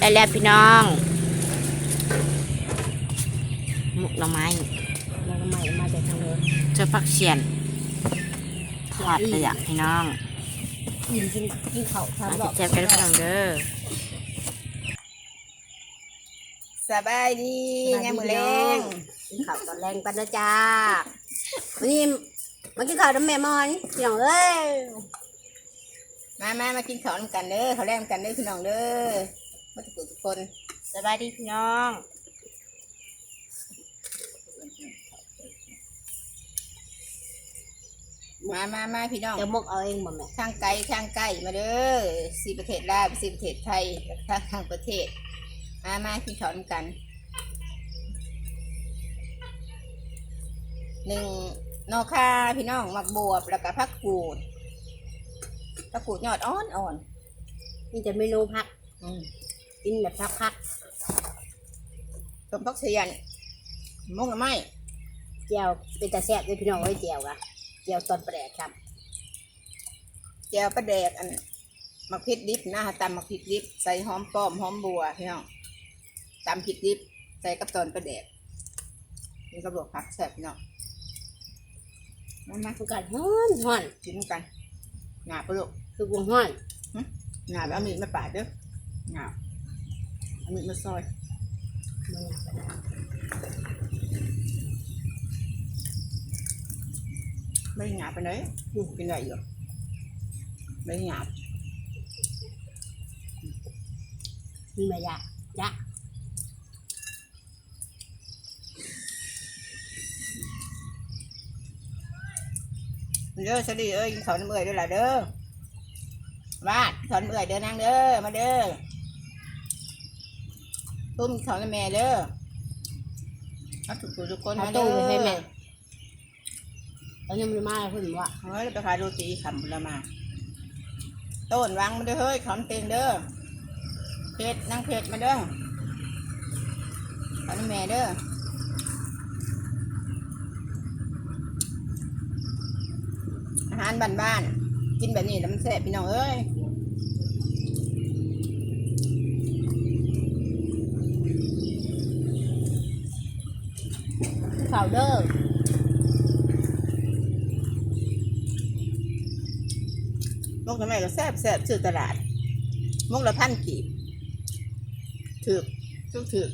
ได้แล้วพี่น้องหมกหน่อไม้เราทำไมมาจากทางเดินเจ้าผักเสียนทอดเลยอะพี่น้องกินกินกินเขามาทำดอกเจ็บๆกันพี่น้องเด้อสบายดียังมือแรงกินข้าวตอนแรงกันนะจ้าวันนี้มากินข้าวน้ำแม่มอนพี่น้องเอ้ยมามามากินข้าวนำกันเด้อข้าวแรงกันเด้อพี่น้องเด้อ มาทุกคนทุกคนสบายดีพี่น้องมามามาพี่น้องจะมกเอาเองบ่แม่ทางไกลทางใกล้มาเด้อสี่ประเทศลาวสี่ประเทศไทยทางทางประเทศ มามากินข้าวนำกันหนึ่งนอคาพี่น้องหมักบวบแล้วก็ผักกูดผักกูดยอดอ่อนอ่อนนี่จะเมนูพักๆอืม กินแบบพักพักต้มผักเสียนมุกหน่อไม้ๆเจียวเป็นตาแซ่บด้วยพี่น้องไว้ยเจียวกะเจียวตอนแปลกครับแจวปลาแดกอันมักพริกดิบนะตำมักพริกดิบใส่หอมป้อมหอมบัวพี่น้องตำพริกดิบใส่กับตอนปลาแดกนี่ก็บวกผักแซ่บพี่น้องมามาทุกการฮ้อนฮ้อนกินกันหนาปลุกคือวงฮ้อนหนาแล้วเอามีดมาปาดเด้อหนา เอามีดมาซอยมันอยากไปนะไม่ได้หนาไปไหนกินได้อยู่ไม่ได้หนามีมายากยะเด้อสวัสดีเอ้ยกินข้าวน้ำเอื่อยเด้วยล่ะเด้อวาดข้าวน้ำเอื่อยเด้อนางเด้อมาเด้อ ตุ้มข้าวน้ำแม่เด้อเอาทุกคนทุกคนถ้ามาตู้เด้อให้แม่แล้วยังไม่มาเลยคุณว่าเฮ้ยไปขายโรตีขำละมา ต้นวางมาเด้อเฮ้ยขอนเตียงเด้อเพชรนั่งเพชรมาเด้อขอน้ำแม่เด้ออาหารบ้านๆกินแบบนี้แล้วมันแซ่บพี่น้องเอ้ย ข่าวเด้อมกน้ำแม่ก็แซ่บแซ่บซื้อตลาด มกละพันกีบถือกทุกถือก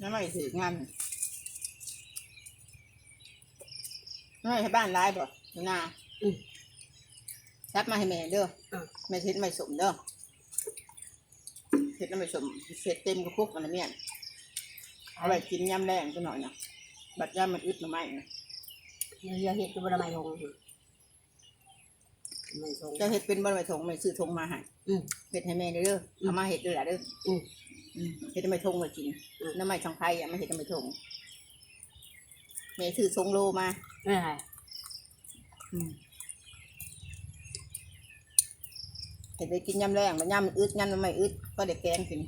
น้ำไม่ถืองานน้ำไม่ให้บ้านร้ายบ่ หน้าอืมรับมาให้แม่เด้ออะแม่เช็ดไม่สมเด้อเช็ดแล้วไม่สมเสร็จเต็มกระปุกมันละเมียนเอาไปกินยำแรงก็หน่อยนะบัดยำมันอึดหน่อไม้นะเดี๋ยวเห็ดตัวบะไม้ทงไม่ทง เจะเห็ดเป็นบริเวณถงไม่ซื้อถงมาให้อืมเห็ดให้แม่เด้อเอามาเห็ดด้วยล่ะเด้ออืมอืมเห็ดทำไมทงมากินอืม น้ำไม้ทองไทยอะไม่เห็ดทำไมทงแม่ซื้อทรงโลมาไม่ใช่อืม เห็ดไปกินยำแรงมันยำมันอึดยำมันไม่อึดก็เด็กแกงกิน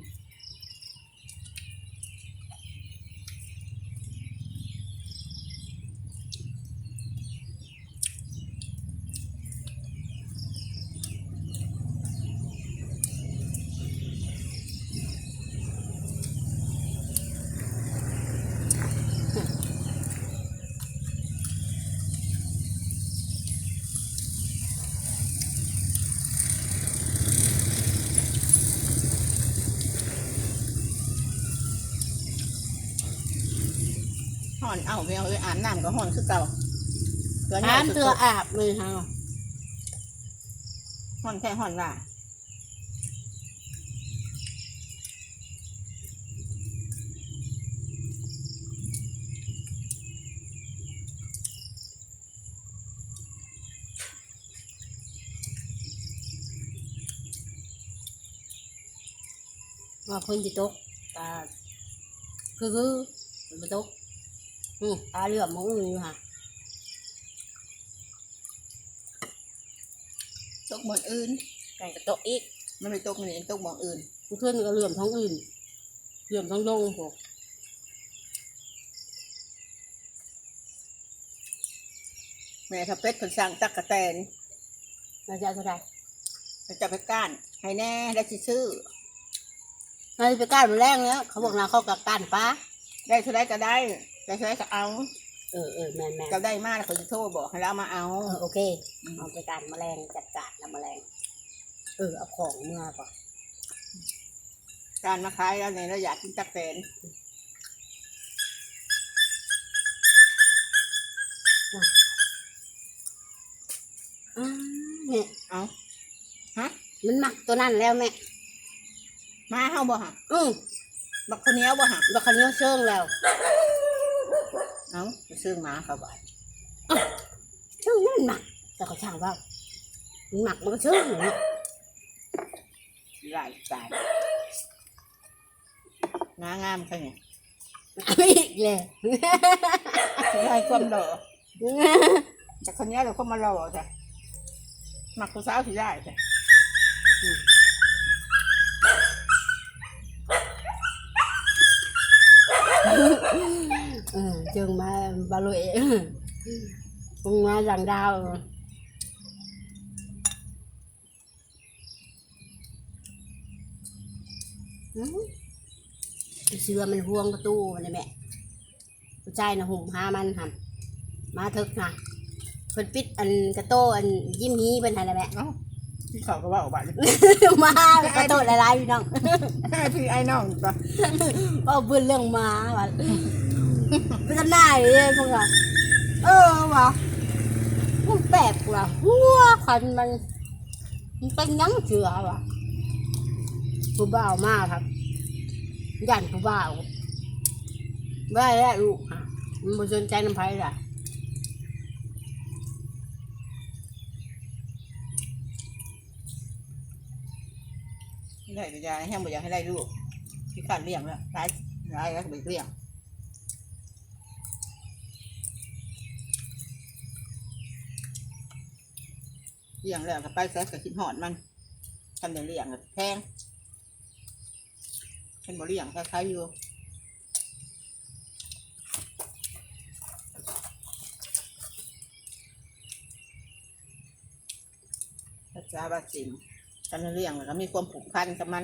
อนเอาไปเอาไปอาบน้ำก็ห่อนคือเก่าเกลือน้ำเตืเตืออาบเลยฮะห่อนแค่ห่อนว่าว่าคนจะตกตาคือคือมันบ่ตก นี่ปาเหลือบมองอยู่ค่ะตกบ่อนอื่นไก่กระตกอีก มันไม่ตกมันเองตกบ่อนอื่นมันขึ้นก็เหลื่อมท้องอื่น เหลื่อมท้องโล่งพวกแม่ทับเป็ดผนสั่งตักกะแตนนาจะเท่าไหร่มันจะไปก้านให้แน่ได้ชื่อให้ไปก้านมันแรงแล้ว เขาบอกนาเขากับก้านป้าได้เท่าไรก็ได้ ได้เท่าไรก็เอาเออเออแมนแมนก็ได้มากแล้วเขาจะโทรบอกให้เรามาเอา เออโอเคเอาไปการแมลงจัดการนำแมลง เออเอาของเมื่อก่อนการมาขายแล้วเนี่ยเราอยากกินตักแตนอ้าวเนี่ยเอาฮะมันหมักตัวนั้นแล้วแม่มาเฮาบ่ฮะอือบักคนเหนี้ยวบ่ฮะบักคันนี้เชิงแล้ว เอาไปซื้อหมาเขาบ่เชิงนั่นหมักแต่ก็ช่างว่ามันหมักมันก็เชิงอยู่เนาะไล่ตายงางามแค่นี้เอาอีกเลยไล่ความหล่อแต่คนเหนี้ยวเราก็มาหล่อจ้ะหมักผู้สาวสิได้จ้ะ เออเชิงมาบาลุเองมึงมาอย่างดาวอืมเสือมันห่วงประตูมันเลยแม่ผู้ชายนะหุ่มหามันทำมาเถกนะเพิ่นปิดอันกระโตอันยิ้มฮีเป็นไงล่ะแม่เอ้าที่เขาก็ว่าออกบ้านมากระโตหลายๆพี่น้องให้พี่ไอ้น้องก็ว่าเบื่อเรื่องหมาว่ะ เป็นหน้าเลยพวกเราเออวะมันแปลกว่ะหัวควันมันมันเป็นยังเสือว่ะผู้บ่าวมากครับยันผู้บ่าวไม่ได้แล้วลูกอะมันบ่สนใจน้ำไผ่ละไม่ได้ก็ยาให้แห้งบ่อยากให้ได้ลูกที่การเลี้ยงแล้วตายตายแล้วก็ไปเลี้ยง เลี้ยงแล้วก็ไปแซ่ก็คิดหอดมันทำเดี๋ยวเลี้ยงก็แพงเป็นบ่เลี้ยงคล้ายอยู่ภาษาบาสิมกันเลี้ยงแล้วก็มีความผูกพันกับมัน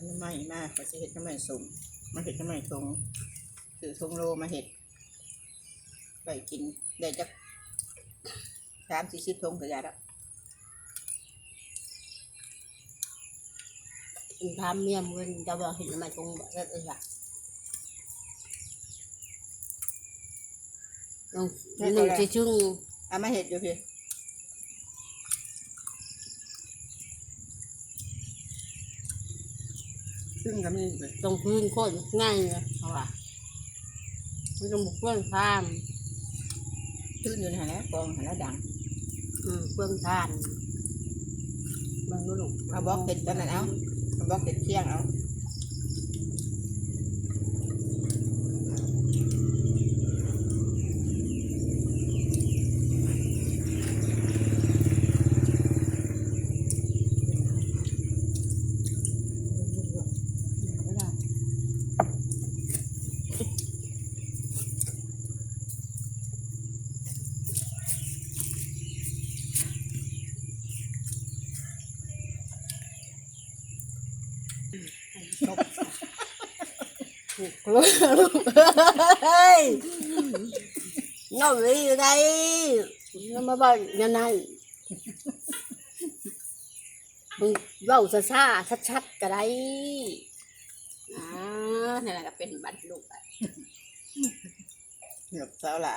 ทำไมมากก็จะเห็ดทำไมสุ่มมาเห็ดทำไมทงถือทงโลมาเห็ดไปกินได้จักสามสี่สิบทงก็ได้แล้วมันทำเมียมกันจะบอกเห็นมันตรงแบบนั้นเลยอะลองหนึ่งจะชึ่งเอามาเห็ดอยู่พี่ ซึ่งก็มีเลยตรงพื้นโคตรง่ายเลยเพราะว่าไม่ต้องบุกเพื่อนข้ามขึ้นอยู่ในหันแล้วกองหันแล้วดังอืมเพื่อนทานบางลูกเอาบล็อกเห็ดตอนนั้นเอาเอาบล็อกเห็ดเที่ยงเอา ลูกเฮ้ยน้องลยอยู่ไหนน้องมาบอกยังไงมึงเล่าซาซาชัดๆก็ได้อ่านี่แหละก็เป็นบัตรลูกอะเหยือบสาหลา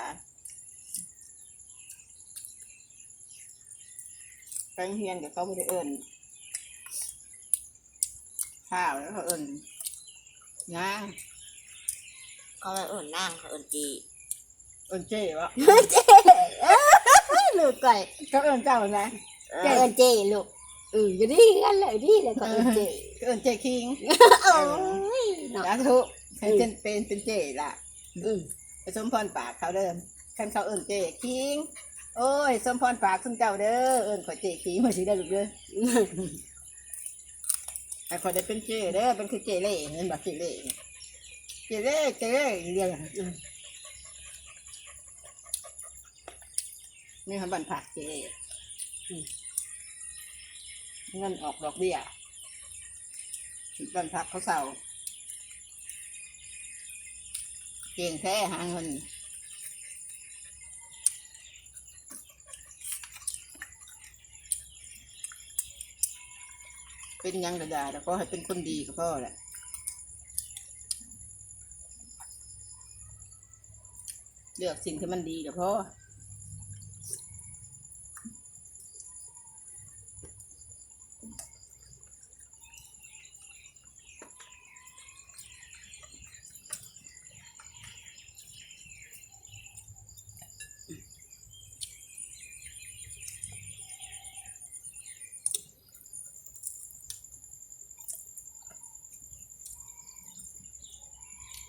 ไปงเฮียนกับเขาไม่ได้เอิญ ข้าวแล้วเขาเอิญย่างเขาเลยเอิญนั่งเขาเอิญจีเอิญเจ๊วะลูกก่อยก็เอิ้นเจ้านะเจเอินเจลูกอืออยู่ดีกันเลยดีเลยก็เอินเจก็เอิ้นเจคิงโอ้ยเนาะสาธุให้เป็นเป็นเป็นเจล่ะ อืมไปสมพรปากเขาเดิมคันเขาเอิ้นเจคิงโอ้ยสมพรปากคุณเจ้าเด้อเอิ้นขอยเจคิงมาสิได้ลูกเด้อ ให้ขอได้เป็นเจเด้อเป็นคือเจเล่เห็นบ่เจเล่เจเล่เจเล่เรียกนี่เขาบันผักเจอืมเงินออกดอกเบี้ยบันผักเขาเสาเก่งแท้หาเงิน เป็นยังกระดาแล้วก็ให้เป็นคนดีกับพ่อแหละเลือกสิ่งที่มันดีกับพ่อ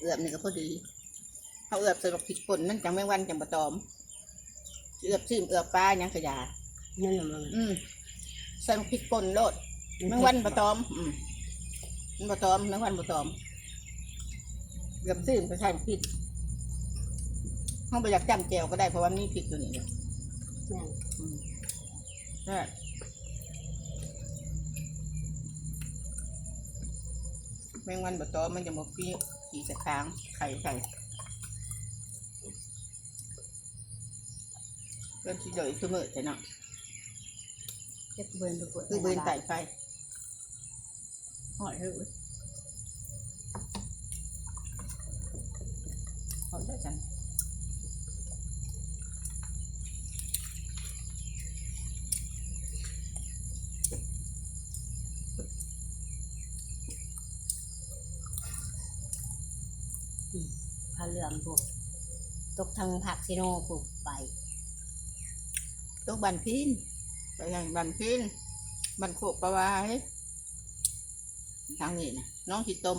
เอือบนี่ก็พอดีเขาเอือบใส่บักพริกป่นนั่นจังแมงวันจังบะตอมเอือบซิมเอือบปลาหยังกระยานั่นแหละมึงอืมใส่บักพริกป่นโลดแมงวันบะตอม อืมมันบะตอมแมงวันบะตอมเอือบซิมไปใส่บักพริกห้องไปอยากจำแจวก็ได้เพราะว่ามีพริกอยู่นี่เนี่ยนั่นอืมนั่นแหละแมงวันบะตอมมันจะมาปี ขี่สะค้างไข่ไข่เริ่มที่เดยคือมือแต่เนาะเจ็บเบิร์นทุกคนคือเบินไต่ไฟหอยเฮ้ยหอยได้จัง พาเหลืองพวกตกทางผักซิโนพวกไป ตกบันพินไปอย่างบันพินบันโขกปลาวายทางนี้นะน้องขีต้ม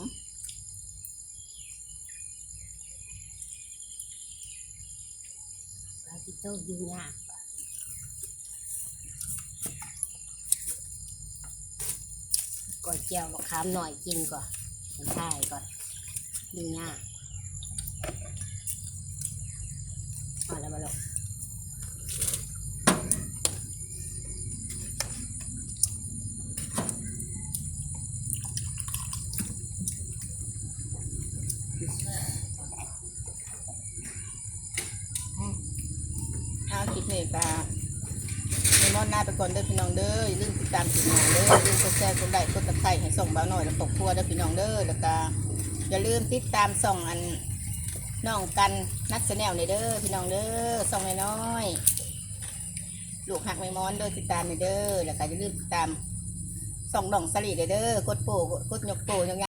พาซิโต้ยืนยากก่อนเจียวมะขามหน่อยกินก่อนมันใช่ก่อนยืนยาก เอาแล้วมาลงเอาคลิปนี้ปลาในมอนหน้าไปก่อนเด้อพี่น้องเด้ออย่าลืมติดตามติดหาเด้ออย่าลืมกดแชร์กดไลค์กดตะไคร้ให้ส่งเบาหน่อยแล้วตกครัวเด้อพี่น้องเด้อแล้วก็อย่าลืมติดตามส่องอัน น้องกันนัดแนลในเด้อพี่น้องเด้อส่องน้อยๆลูกหักไม่มอนเด้อติดตามในเด้อแล้วก็อย่าลืมติดตามส่องดองสลีเด้อเด้อกดโปกดยกโปยก